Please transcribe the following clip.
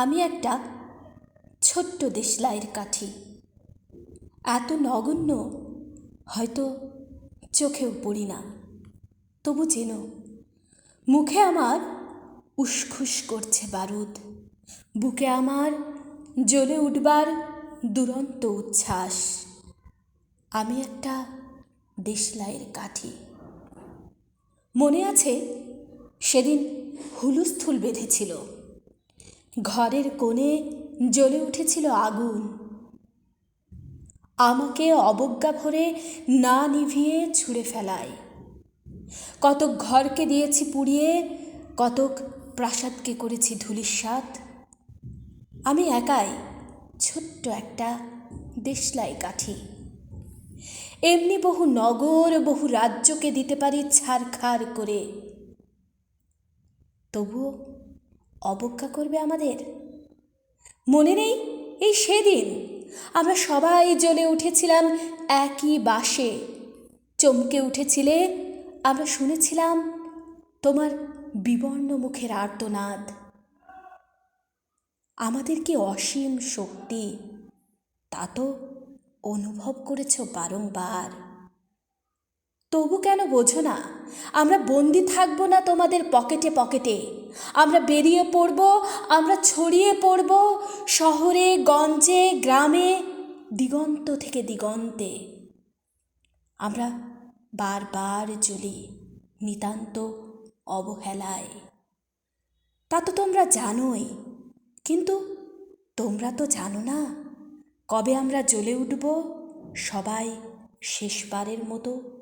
আমি একটা ছোট্ট দেশলাইয়ের কাঠি। এত নগণ্য, হয়তো চোখেও পড়ি না। তবু যেন মুখে আমার উসখুস করছে বারুদ। বুকে আমার জ্বলে উঠবার দুরন্ত উচ্ছ্বাস। আমি একটা দেশলাইয়ের কাঠি। মনে আছে সেদিন হুলুস্থুল বেঁধেছিল। ঘরের কোণে জ্বলে উঠেছিল আগুন। আমাকে অবজ্ঞা ভরে না নিভিয়ে ছুঁড়ে ফেলায়। কতক ঘরকে দিয়েছি পুড়িয়ে, কতক প্রাসাদকে করেছি ধুলিস্বাদ আমি একাই ছোট্ট একটা দেশলাই কাঠি। এমনি বহু নগর, বহু রাজ্যকে দিতে পারি ছাড়খাড় করে। তবুও অবজ্ঞা করবে আমাদের? মনে নেই? এই সেদিন আমরা সবাই জ্বলে উঠেছিলাম একই বাসে। চমকে উঠেছিলে, আমরা শুনেছিলাম তোমার বিবর্ণ মুখের আর্তনাদ। আমাদের কি অসীম শক্তি? তা তো অনুভব করেছ বারংবার। তবু কেন বোঝো না? আমরা বন্দি থাকব না তোমাদের পকেটে পকেটে। আমরা বেরিয়ে পড়ব, আমরা ছড়িয়ে পড়ব শহরে, গঞ্জে, গ্রামে, দিগন্ত থেকে দিগন্তে। আমরা বারবার জ্বলি নিতান্ত অবহেলায়। তা তো তোমরা জানোই, কিন্তু তোমরা তো জানো না, কবে আমরা জ্বলে উঠব সবাই শেষবারের মতো।